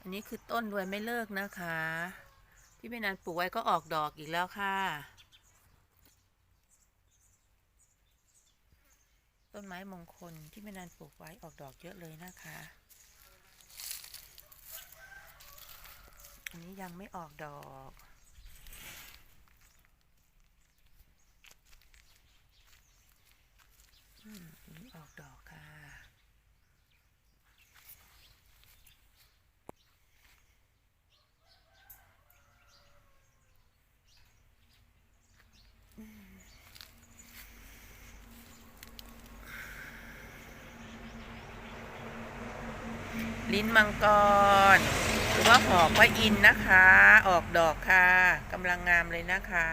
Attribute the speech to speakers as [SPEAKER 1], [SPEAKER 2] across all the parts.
[SPEAKER 1] อันนี้คือต้นรวยไม่เลิกนะคะ ที่ไม่นันปลูกไว้ก็ออกดอกอีกแล้วค่ะ ต้นไม้มงคลที่ไม่นันปลูกไว้ออกดอกเยอะเลยนะคะ อันนี้ยังไม่ออกดอก อืมอันนี้ออกดอกค่ะ ลิ้นมังกร หรือว่าหอกพระอินนะคะ ออกดอกค่ะกำลังงามเลยนะคะ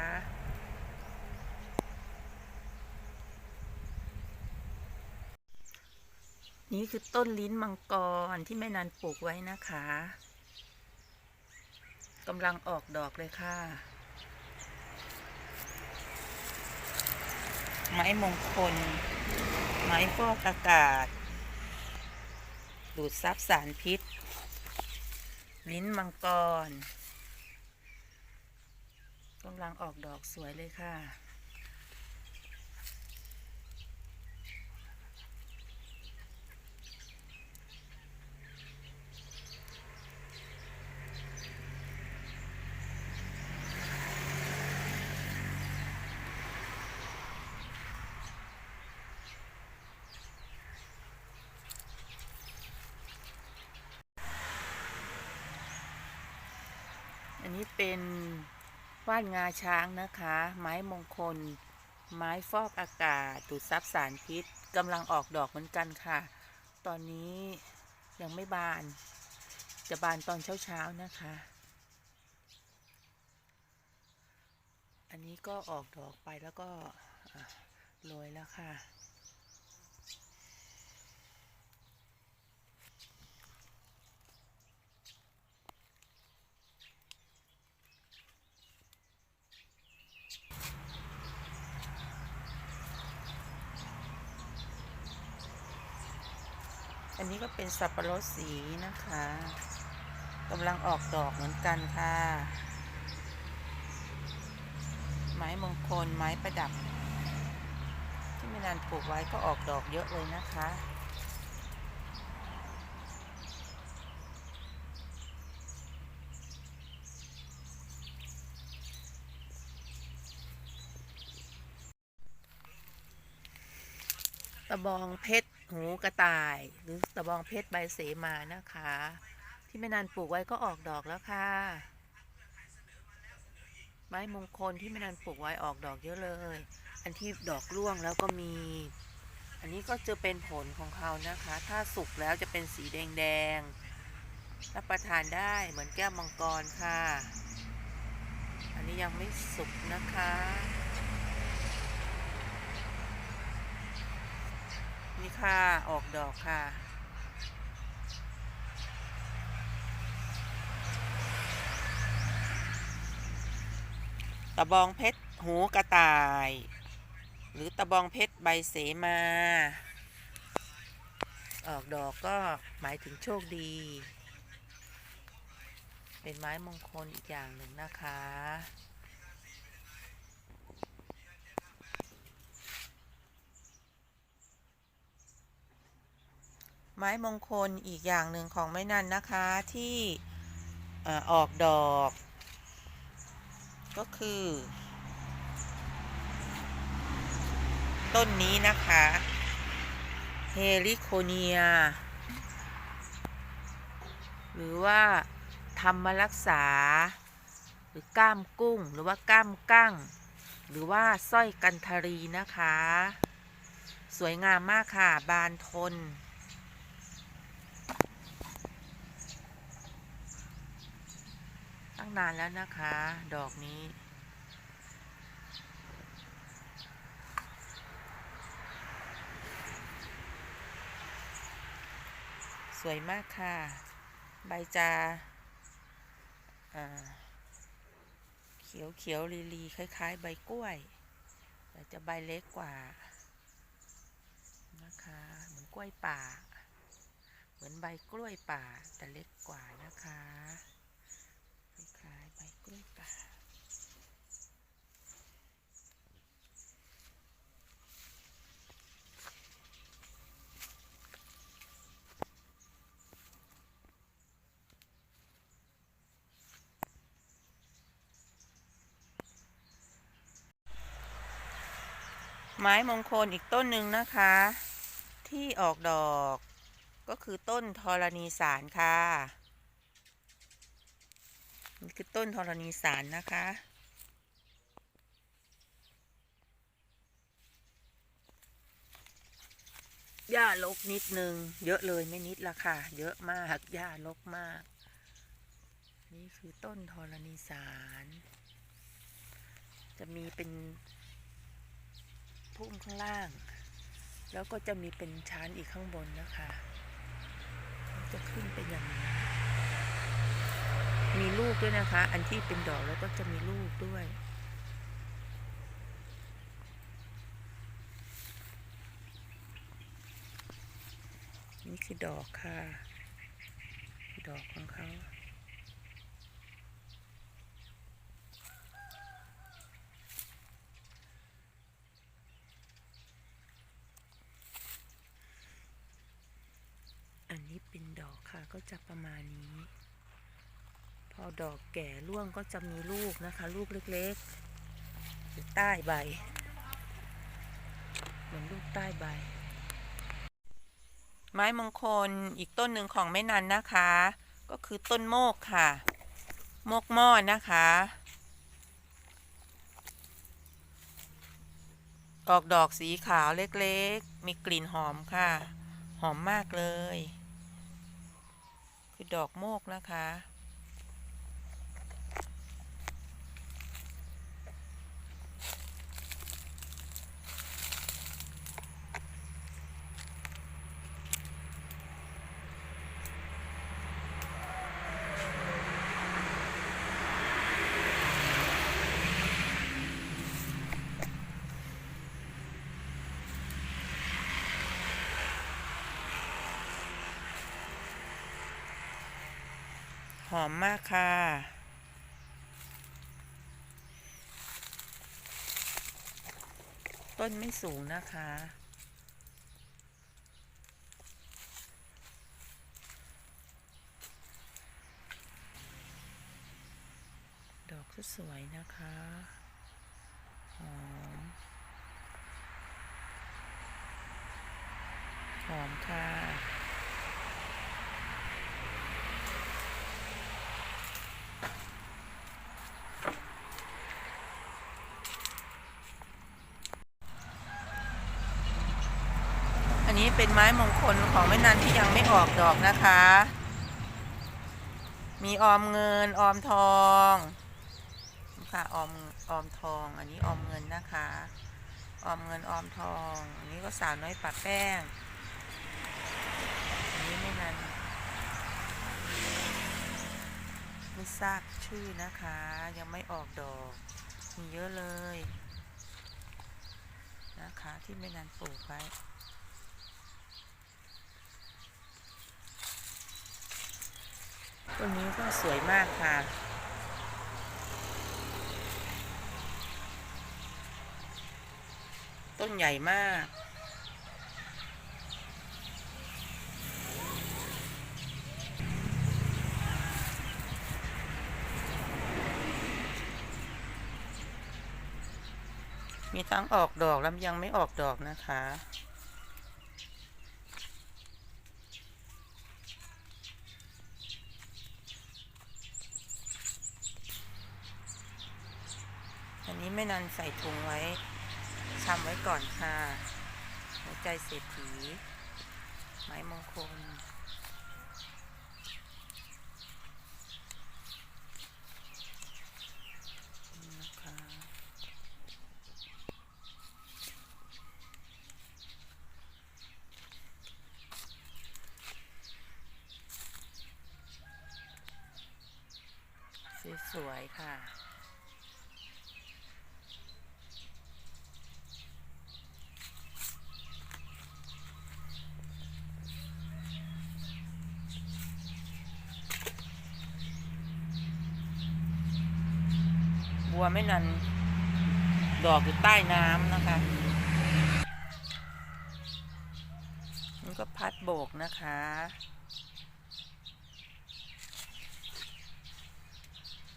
[SPEAKER 1] นี่คือต้นลิ้นมังกรที่แม่นันปลูกไว้นะคะกำลังออกดอกเลยค่ะ ไม้มงคล ไม้ฟอกอากาศ ดูดซับสารพิษ ลิ้นมังกรกำลังออกดอกสวยเลยค่ะ นี้เป็นว่านงาช้างนะคะ ไม้มงคล ไม้ฟอกอากาศดูดซับสารพิษกำลังออกดอกเหมือนกันค่ะ ตอนนี้ยังไม่บาน จะบานตอนเช้าๆนะคะ อันนี้ก็ออกดอกไปแล้วก็โรยแล้วค่ะ อันนี้ก็เป็นสับปะรดสีนะคะกำลังออกดอกเหมือนกันค่ะ ไม้มงคลไม้ประดับ ที่ไม่นานปลูกไว้ก็ออกดอกเยอะเลยนะคะตะบองเพชร หูกระต่าย หรือตะบองเพชรใบเสมานะคะ ที่ไม่นานปลูกไว้ก็ออกดอกแล้วค่ะไม้มงคลที่ไม่นานปลูกไว้ออกดอกเยอะเลย อันที่ดอกร่วงแล้วก็มี อันนี้ก็จะเป็นผลของเขานะคะ ถ้าสุกแล้วจะเป็นสีแดงๆรับประทานได้เหมือนแก้วมังกรค่ะ อันนี้ยังไม่สุกนะคะ ค่ะ ออกดอกค่ะ ตะบองเพชรหูกระต่าย หรือตะบองเพชรใบเสมา ออกดอกก็หมายถึงโชคดี เป็นไม้มงคลอีกอย่างหนึ่งนะคะ ไม้มงคลอีกอย่างหนึ่งของไม้นันนะคะที่อ่อออกดอก ก็คือ ต้นนี้นะคะเฮลิโคเนีย หรือว่าธรรมรักษา หรือก้ามกุ้ง หรือว่าก้ามกั้ง หรือว่าสร้อยกันทรีนะคะ สวยงามมากค่ะ บานทน ตั้ง นานแล้วนะคะ ดอกนี้ สวยมากค่ะ ใบจะอ่าเขียวเขียวลีลีคล้าย ๆ ใบกล้วย แต่จะใบเล็กกว่า นะคะ เหมือนกล้วยป่า เหมือนใบกล้วยป่าแต่เล็กกว่านะคะายๆใบกล้วยป่าไม้มงคลอีกต้นหนึ่งนะคะ ที่ออกดอกก็คือต้นธรณีสารค่ะ นี่คือต้นธรณีสารนะคะ หญ้าลกนิดนึง เยอะเลยไม่นิดละค่ะ เยอะมาก หญ้าลกมาก นี่คือต้นธรณีสาร จะมีเป็นพุ่มข้างล่าง แล้วก็จะมีเป็นชั้นอีกข้างบนนะคะ จะขึ้นเป็นอย่างนี้ มีลูกด้วยนะคะ อันที่เป็นดอกแล้วก็จะมีลูกด้วย นี่คือดอกค่ะ ดอกของเขาอันนี้เป็นดอกค่ะก็จะประมาณนี้ พอดอกแก่ร่วงก็จะมีลูกนะคะ ลูกเล็กๆอยู่ใต้ใบ เหมือนลูกใต้ใบ ไม้มงคลอีกต้นหนึ่งของแม่นันนะคะ ก็คือต้นโมกค่ะ โมกหม้อนะคะ ออกดอกสีขาวเล็กๆ มีกลิ่นหอมค่ะ หอมมากเลย คือดอกโมกนะคะ หอมมากค่ะ ต้นไม่สูงนะคะ ดอกสวยนะคะ หอม หอมค่ะ เป็นไม้มงคลของแม่นันที่ยังไม่ออกดอกนะคะ มีออมเงินออมทองค่ะออมออมทอง อันนี้ออมเงินนะคะ ออมเงินออมทอง อันนี้ก็สาวน้อยปักแป้ง อันนี้ไม่นันไม่ทราบชื่อนะคะ ยังไม่ออกดอก มีเยอะเลย นะคะที่ไม่นันปลูกไว้ ต้นนี้ก็สวยมากค่ะ ต้นใหญ่มาก มีทั้งออกดอกแล้วยังไม่ออกดอกนะคะ อันนี้ไม่นันใส่ถุงไว้ชำไว้ก่อนค่ะ หัวใจเศรษฐี ไม้มงคลนะคะสวยๆค่ะ ลัวไม่นัน ดอกอยู่ใต้น้ำนะคะ มันก็พัดโบกนะคะ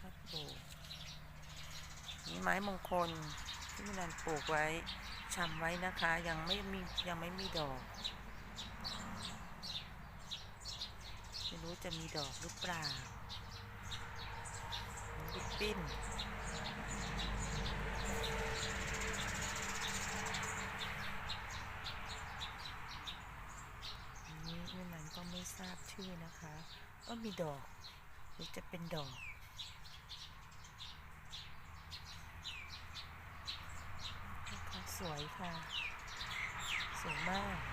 [SPEAKER 1] พัดโบก นี่ไม้มงคลที่ไมินันปลูกไว้ชำไว้นะคะ ยังไม่มียังไม่มีดอกไม่รู้จะมีดอกหรือเปล่า ปิ้นนี้มินันก็ไม่ ทราบชื่อนะคะก็มีดอกหรือจะเป็นดอก สวยค่ะ สวยมาก